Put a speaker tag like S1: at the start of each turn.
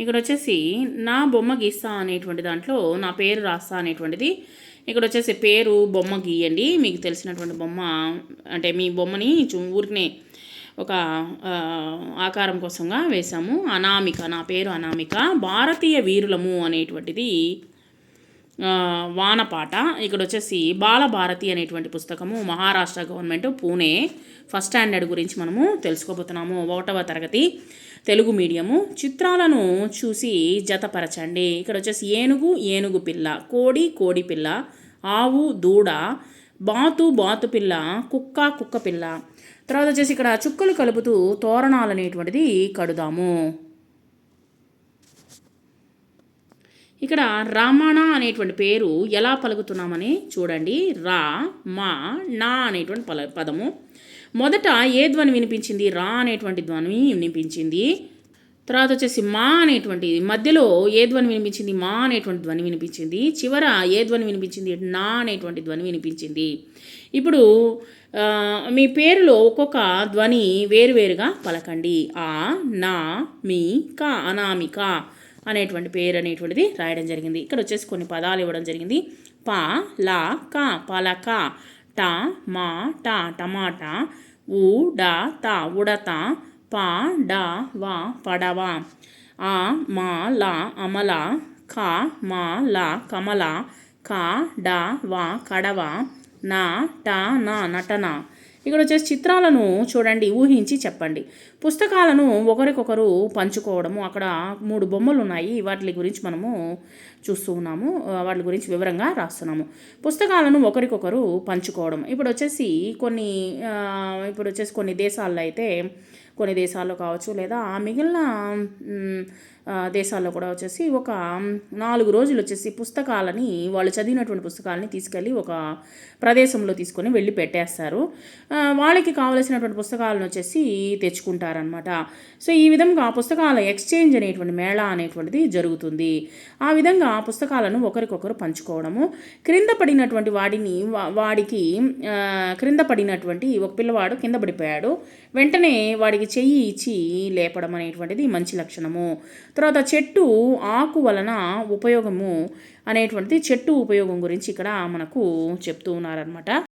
S1: ఇక్కడ వచ్చేసి నా బొమ్మ గీస్తా అనేటువంటి దాంట్లో నా పేరు రాస్తా అనేటువంటిది. ఇక్కడ వచ్చేసి పేరు బొమ్మ గీయండి. మీకు తెలిసినటువంటి బొమ్మ అంటే మీ బొమ్మని చూ ఊరికనే ఒక ఆకారం కోసంగా వేశాము. అనామిక నా పేరు అనామిక. భారతీయ వీరులము అనేటువంటిది వానపాట. ఇక్కడ వచ్చేసి బాలభారతి అనేటువంటి పుస్తకము Maharashtra government Pune first standard గురించి మనము తెలుసుకోబోతున్నాము. ఒకటవ తరగతి. తెలుగు మీడియము చిత్రాలను చూసి జతపరచండి. ఇక్కడ వచ్చేసి ఏనుగు ఏనుగు పిల్ల కోడి కోడి పిల్ల ఆవు దూడ బాతు బాతు పిల్ల కుక్క కుక్క పిల్ల. తర్వాత వచ్చేసి ఇక్కడ చుక్కలు కలుపుతూ తోరణాలు అనేటువంటిది కడుదాము. ఇక్కడ రామాణ అనేటువంటి పేరు ఎలా పలుకుతున్నామని చూడండి. రా మా నా అనేటువంటి పల పదము. మొదట ఏ ధ్వని వినిపించింది? రా అనేటువంటి ధ్వని వినిపించింది. తర్వాత వచ్చేసి మా అనేటువంటి మధ్యలో ఏ ధ్వని వినిపించింది? మా అనేటువంటి ధ్వని వినిపించింది. చివర ఏ ధ్వని వినిపించింది? నా అనేటువంటి ధ్వని వినిపించింది. ఇప్పుడు మీ పేరులో ఒక్కొక్క ధ్వని వేరువేరుగా పలకండి. ఆ నా మీ క అనామిక. అనేటువంటి పేరు అనేటువంటిది రాయడం జరిగింది. ఇక్కడ వచ్చేసి కొన్ని పదాలు ఇవ్వడం జరిగింది. ప లా క పలక ట మా ట టమాటా ఊ డ త ఉడత ప డ వ పడవ ఆ మా ల అమల క మా ల కమల క డ వ కడవ నా ట నా నటన ఇక్కడ వచ్చేసి చిత్రాలను చూడండి ఊహించి చెప్పండి. పుస్తకాలను ఒకరికొకరు పంచుకోవడము అక్కడ మూడు బొమ్మలు ఉన్నాయి వాటి గురించి మనము చూస్తూ ఉన్నాము వాటి గురించి వివరంగా రాస్తున్నాము. పుస్తకాలను ఒకరికొకరు పంచుకోవడం. ఇప్పుడు వచ్చేసి కొన్ని ఇప్పుడు వచ్చేసి కొన్ని దేశాల్లో అయితే కొన్ని దేశాల్లో కావచ్చు లేదా మిగిలిన దేశాల్లో కూడా వచ్చేసి ఒక నాలుగు రోజులు వచ్చేసి పుస్తకాలని వాళ్ళు చదివినటువంటి పుస్తకాలని తీసుకెళ్ళి ఒక ప్రదేశంలో తీసుకొని వెళ్ళి పెట్టేస్తారు. వాళ్ళకి కావలసినటువంటి పుస్తకాలను వచ్చేసి తెచ్చుకుంటారనమాట సో ఈ విధంగా పుస్తకాల ఎక్స్చేంజ్ అనేటువంటి మేళా అనేటువంటిది జరుగుతుంది. ఆ విధంగా పుస్తకాలను ఒకరికొకరు పంచుకోవడము క్రింద పడినటువంటి వాడిని వా- వాడికి క్రింద పడినటువంటి ఒక పిల్లవాడు కింద పడిపోయాడు. వెంటనే వాడికి చెయ్యి ఇచ్చి లేపడం అనేటువంటిది మంచి లక్షణము. తర్వాత చెట్టు ఆకు వలన ఉపయోగము అనేటువంటిది చెట్టు ఉపయోగం గురించి ఇక్కడ మనకు చెప్తూ ఉన్నారనమాట